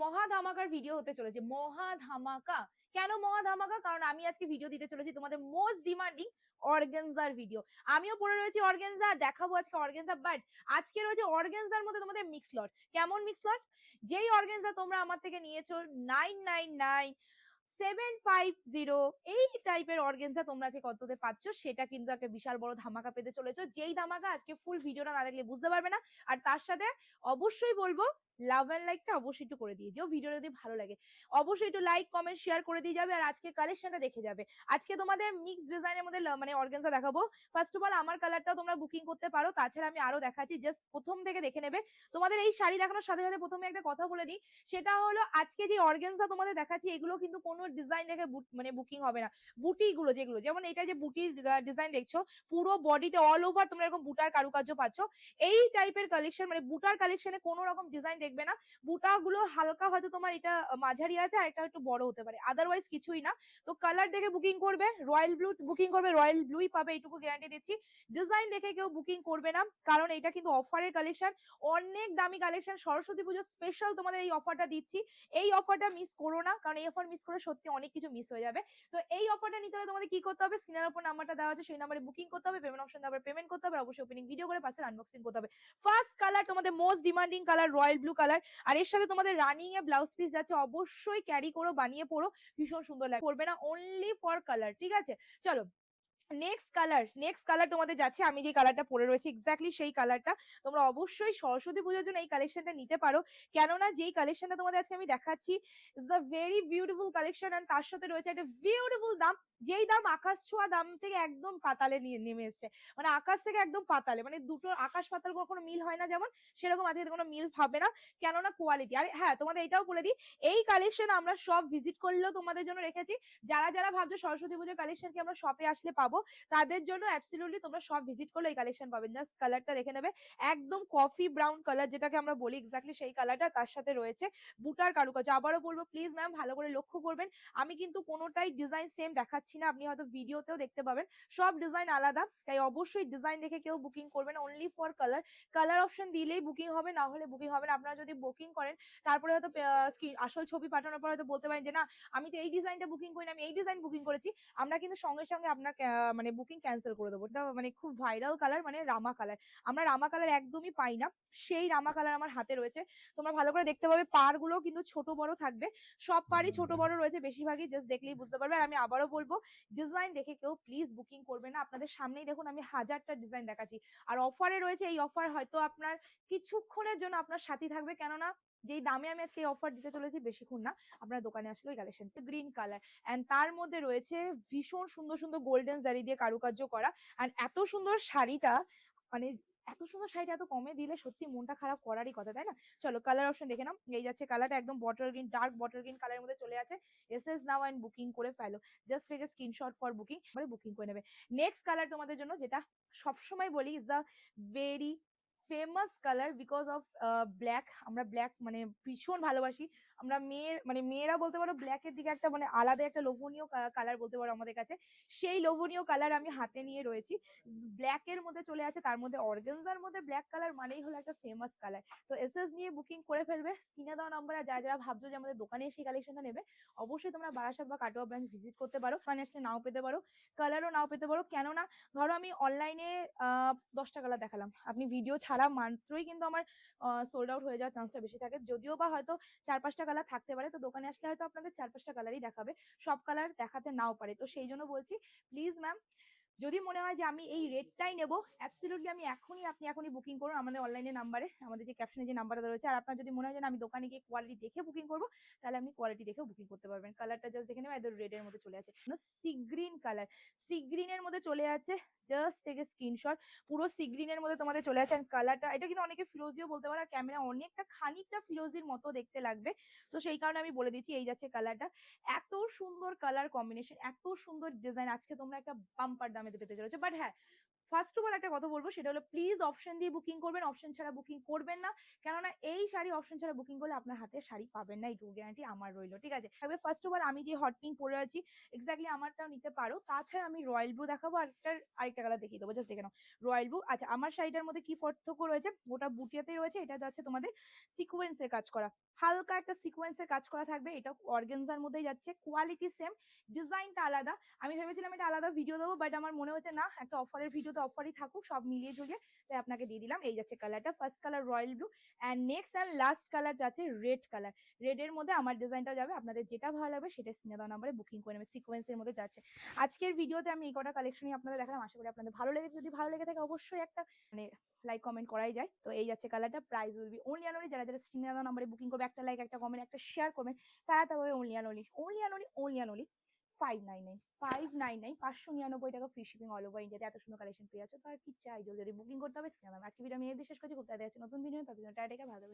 মহা ধামাকার ভিডিও হতে চলেছে। মহা ধামাকা কেন মহা ধামাকা কারণ আমি আজকে ভিডিও দিতে চলেছি তোমাদের মোস্ট ডিমান্ডিং অর্গেনজার ভিডিও আমিও পরে রয়েছি অর্গেনজা দেখাবো আজকে অর্গেনজা বাট আজকে রয়েছে অর্গেনজার মধ্যে তোমাদের মিক্স লট কেমন মিক্স লট যেই অর্গেনজা তোমরা আমার থেকে নিয়েছো nine nine nine seven five zero এই টাইপের অর্গেনজা তোমরা যে কততে পাচ্ছ, সেটা কিন্তু একটা বিশাল বড় ধামাকা পেতে চলেছো। যেই ধামাকা আজকে ফুল ভিডিওটা না দেখলে বুঝতে পারবে না। আর তার সাথে অবশ্যই বলব লাভ অ্যান্ড লাইকটা অবশ্যই একটু করে দিয়ে যেও ভিডিও যদি ভালো লাগে। অবশ্যই একটু লাইক কমেন্ট শেয়ার করে দিয়ে যাবে আর আজকে কালেকশনটা দেখে যাবে। আজকে তোমাদের মিক্স ডিজাইনের মধ্যে মানে অর্গানজা দেখাবো। ফার্স্ট অফ অল আমার কালারটাও তোমরা বুকিং করতে পারো। তাছাড়া আমি আরও দেখাচ্ছি জাস্ট প্রথম থেকে দেখে নেবে। তোমাদের এই শাড়ি দেখানোর সাথে সাথে প্রথমে একটা কথা বলে দিই সেটা হলো, আজকে যে অর্গানজা তোমাদের দেখাচ্ছি, এগুলো কিন্তু কোনো ডিজাইন দেখে মানে বুকিং হবে না। বুটি গুলো যেগুলো, যেমন এটা যে বুটি ডিজাইন দেখছ, পুরো বডিতে অল ওভার তোমরা এরকম বুটার কারুকার্য পাচ্ছ। এই টাইপের কালেকশন মানে বুটার কালেকশনে কোনো রকম ডিজাইন দেখবে না। বুটা গুলো হালকা হয়তো তোমার এটা মাঝারি আছে আর একটা একটু বড় হতে পারে। আদারওয়াইজ কিছুই না। তো কালার দেখে বুকিং করবে রয়্যাল ব্লু বুকিং করবে রয়্যাল ব্লুই পাবে, এইটুকু গ্যারান্টি দিচ্ছি। ডিজাইন দেখে কেউ বুকিং করবে না, কারণ এটা কিন্তু অফারের কালেকশন অনেক দামি কালেকশন সরস্বতী পুজো স্পেশাল তোমাদের এই অফারটা দিচ্ছি। এই অফারটা মিস করো না, কারণ এই অফার মিস করলে সত্যি অনেক কিছু মিস হয়ে যাবে। তো এই অফারটা নিতে হলে তোমাদের কি করতে হবে? স্ক্রিনের উপর নাম্বারটা দেওয়া আছে, সেই নাম্বারে বুকিং করতে হবে। পেমেন্ট অপশন দেওয়ার পেমেন্ট করতে হবে। অবশ্যই ওপেনিং ভিডিও করে পাশে আনবক্সিং করতে হবে। ফার্স্ট কালার তোমাদের most demanding colour royal blue colour আর এর সাথে তোমাদের রানিং এ ব্লাউজ পিস যাচ্ছে অবশ্যই ক্যারি করো, বানিয়ে পড়ো ভীষণ সুন্দর লাগে। পড়বে না অনলি ফর কালার ঠিক আছে? চলো নেক্সট কালার নেক্সট কালার তোমাদের যাচ্ছে, আমি যে কালারটা পরে রয়েছি এক্স্যাক্টলি সেই কালারটা তোমরা অবশ্যই সরস্বতী পুজোর জন্য এই কালেকশনটা নিতে পারো। কেননা যেই কালেকশনটা তোমাদের আজকে আমি দেখাচ্ছি is the very beautiful collection and তার সাথে রয়েছে একটা বিউটিফুল দাম, যেই দাম আকাশ ছোঁয়া দাম থেকে একদম পাতালে নেমে এসছে। মানে আকাশ থেকে একদম পাতালে মানে দুটো আকাশ পাতাল কখনো মিল হয় না যেমন, সেরকম আজকে কোনো মিল হবে না, কেননা কোয়ালিটি আর হ্যাঁ তোমাদের এটাও বলে দিই, এই কালেকশন আমরা সব ভিজিট করলেও তোমাদের জন্য রেখেছি। যারা যারা ভাবছ সরস্বতী পুজোর কালেকশন কি আমরা শপে আসলে পাবো তাদের জন্য অ্যাবসলিউটলি তোমরা সব ভিজিট করলে এই কালেকশন পাবেন জাস্ট কালারটা দেখে নেবে। একদম কফি ব্রাউন কালার যেটাকে আমরা বলি এক্স্যাক্টলি সেই কালারটা তার সাথে রয়েছে বুটার কারুকাজ আবারও বলব প্লিজ ম্যাম ভালো করে লক্ষ্য করবেন। আমি কিন্তু কোনোটাই ডিজাইন সেম দেখাচ্ছি না, আপনি হয়তো ভিডিওতেও দেখতে পাবেন। সব ডিজাইন আলাদা, তাই অবশ্যই ডিজাইন দেখে কেউ বুকিং করবেন। Only for colour colour option দিলেই বুকিং হবে, না হলে বুকিং হবে না। আপনারা যদি বুকিং করেন, তারপরে হয়তো আসল ছবি পাঠানোর পর হয়তো বলতে পারেন যে, না, আমি তো এই ডিজাইনটা বুকিং করিনি, আমি এই ডিজাইন বুকিং করেছি। আমরা কিন্তু সঙ্গে সঙ্গে আপনার মানে বুকিং ক্যান্সেল করে দেবো। এটা মানে খুব ভাইরাল কালার মানে রামা কালার আমরা রামা কালার একদমই পাই না। সেই রামা কালার আমার হাতে রয়েছে। তোমরা ভালো করে দেখতে পাবে পারগুলো কিন্তু ছোট বড় থাকবে। সব পারই ছোট বড় রয়েছে বেশিরভাগই জাস্ট দেখলেই বুঝতে পারবে। আর আমি আবারও বলব ডিজাইন দেখে কেউ প্লিজ বুকিং করবে না। আপনাদের সামনেই দেখুন আমি হাজারটা ডিজাইন দেখাচ্ছি। আর অফারে রয়েছে এই অফার হয়তো আপনার কিছুক্ষণের জন্য আপনার সাথী থাকবে। কেননা যেই দামে আমি আজকে এই অফার দিতে চলেছি বেশিক্ষণ না, আপনার দোকানে আসলে ওই কালেকশন গ্রিন কালার অ্যান্ড তার মধ্যে রয়েছে ভীষণ সুন্দর সুন্দর গোল্ডেন জারি দিয়ে কারুকার্য করা অ্যান্ড এত সুন্দর শাড়িটা মানে এত সুন্দর শাড়িটা এত কমে দিলে সত্যি মনটা খারাপ করারই কথা, তাই না? চলো কালার অপশন দেখে নাও, এই যাচ্ছে কালারটা একদম bottle green dark bottle green কালারের মধ্যে চলে আছে। S S now and booking করে ফেলো। Just a screenshot for booking মানে বুকিং করে নেবে। নেক্সট কালার তোমাদের জন্য যেটা সবসময় বলি is the very famous colour because of black আমরা ব্ল্যাক মানে ভীষণ ভালোবাসি। আমরা মেয়ের মানে মেয়েরা বলতে পারো ব্ল্যাক এর দিকে একটা মানে আলাদা একটা লোভনীয় কালার বলতে পারো আমাদের কাছে। সেই লোভনীয় কালার আমি হাতে নিয়ে রয়েছি। ব্ল্যাক এর মধ্যে চলে আছে, তার মধ্যে অর্গেনজার মধ্যে ব্ল্যাক কালার মানেই হলো একটা ফেমাস কালার তো এসএস নিয়ে বুকিং করে ফেলবে স্ক্রিনে দেওয়া নাম্বারে যারা যারা ভাবছ যে আমাদের দোকানে এসে কালেকশনটা নেবে, অবশ্যই তোমরা বারাসাত বা কাটোয়া ব্রাঞ্চ ভিজিট করতে পারো আসলে নাও পেতে পারো কালারও নাও পেতে পারো। কেননা, ধরো আমি অনলাইনে দশটা কালার দেখালাম। আপনি ভিডিও ছাড়া মাত্রই কিন্তু আমার সোল্ড আউট হয়ে যাওয়ার চান্সটা বেশি থাকে। যদিও বা হয়তো চার পাঁচটা কালার থাকতে পারে। তো দোকানে আসলে হয়তো আপনাদের চার পাঁচটা কালারই দেখাবে। সব কালার দেখাতে নাও পারে। তো সেই জন্য বলছি প্লিজ ম্যাম যদি মনে হয় যে আমি এই রেটটাই নেব অ্যাবসলিউটলি আমি এখনই, আপনি এখনই বুকিং করুন আমাদের অনলাইনে নাম্বারে আমাদের যে ক্যাপশনে যে নাম্বারটা রয়েছে। আর আপনার যদি মনে হয় যে আমি দোকানে গিয়ে কোয়ালিটি দেখে বুকিং করব, তাহলে আপনি কোয়ালিটি দেখেও বুকিং করতে পারবেন। কালারটা জাস্ট দেখে নেবেন একদম রেড এর মধ্যে চলে আছে। সি গ্রিন কালার সি গ্রিনের মধ্যে চলে আছে জাস্ট থেকে স্ক্রিনশট পুরো সি গ্রিনের মধ্যে তোমাদের চলে আছে। কালারটা এটা কিন্তু অনেকে ফিরোজিও বলতে পারে, আর ক্যামেরা অনেকটা, খানিকটা ফিরোজির মতো দেখতে লাগবে। তো সেই কারণে আমি বলে দিচ্ছি, এই যাচ্ছে কালারটা এত সুন্দর কালার কম্বিনেশন এত সুন্দর ডিজাইন আজকে তোমরা একটা বাম্পার দামে পেতে চলেছো। বাট হ্যাঁ ফার্স্ট অফ অল একটা কথা বলব, সেটা হলো প্লিজ অপশন দিয়ে বুকিং করবেন অপশন ছাড়া বুকিং করবেন না। কেননা এই শাড়ি অপশন ছাড়া বুকিং করলে আপনার হাতে শাড়ি পাবেন না এইটুকু গ্যারান্টি আমার রইল, ঠিক আছে? তবে ফার্স্ট অফ অল আমি যে হট পিঙ্ক পরে আছি এক্স্যাক্টলি আমারটাও নিতে পারো। তাছাড়া আমি রয়্যাল ব্লু দেখাবো আর একটা আরেকটা কালার দেখিয়ে দেবো জাস্ট দেখে নাও। রয়্যাল ব্লু আচ্ছা আমার শাড়িটার মধ্যে কি পার্থক্য রয়েছে? ওটা বুটিয়াতেই রয়েছে, এটা যাচ্ছে তোমাদের সিকোয়েন্সের কাজ করা। হালকা একটা সিকোয়েন্সের কাজ করা থাকবে, এটা অর্গেনজার মধ্যেই যাচ্ছে। কোয়ালিটি সেম ডিজাইনটা আলাদা। আমি ভেবেছিলাম এটা আলাদা ভিডিও দেবো বাট আমার মনে হচ্ছে না, একটা অফারের ভিডিও তো অফারই থাকুক, সব মিলিয়ে ঝুলিয়ে তাই আপনাকে দিয়ে দিলাম, এই যাচ্ছে কালারটা first colour royal blue and next and last colour যাচ্ছে রেড কালার রেডের মধ্যে আমার ডিজাইনটা যাবে, আপনাদের যেটা ভালো লাগবে সেটা স্ক্রিনে দেওয়া নাম্বারে বুকিং করে নেবে সিকোয়েন্সের মধ্যে যাচ্ছে। আজকের ভিডিওতে আমি এই কটা কালেকশনই আপনাদের দেখালাম, আশা করি আপনাদের ভালো লেগেছে। যদি ভালো লেগে থাকে অবশ্যই একটা মানে লাইক কমেন্ট করাই যায়। তো এই যাচ্ছে কালারটা price will be only only যারা যারা স্ক্রিনে দেওয়া নাম্বারে বুকিং করবে একটা লাইক একটা কমেন্ট একটা শেয়ার করবেন তারা তো পাবে only only only only and only five nine nine five nine nine পাঁচশো নিরানব্বই টাকা ফ্রি শিপিং অল ওভার ইন্ডিয়াতে এত সুন্দর কালেকশন পেয়ে যাচ্ছে। তো কি চাই? যদি বুকিং করতে হবে স্ক্রিনে আজকে ভিডিও আমি এদের শেষ করছি। খুব তাড়াতাড়ি আছে। নতুন ভিডিও তাদের জন্য টাটা ভালো।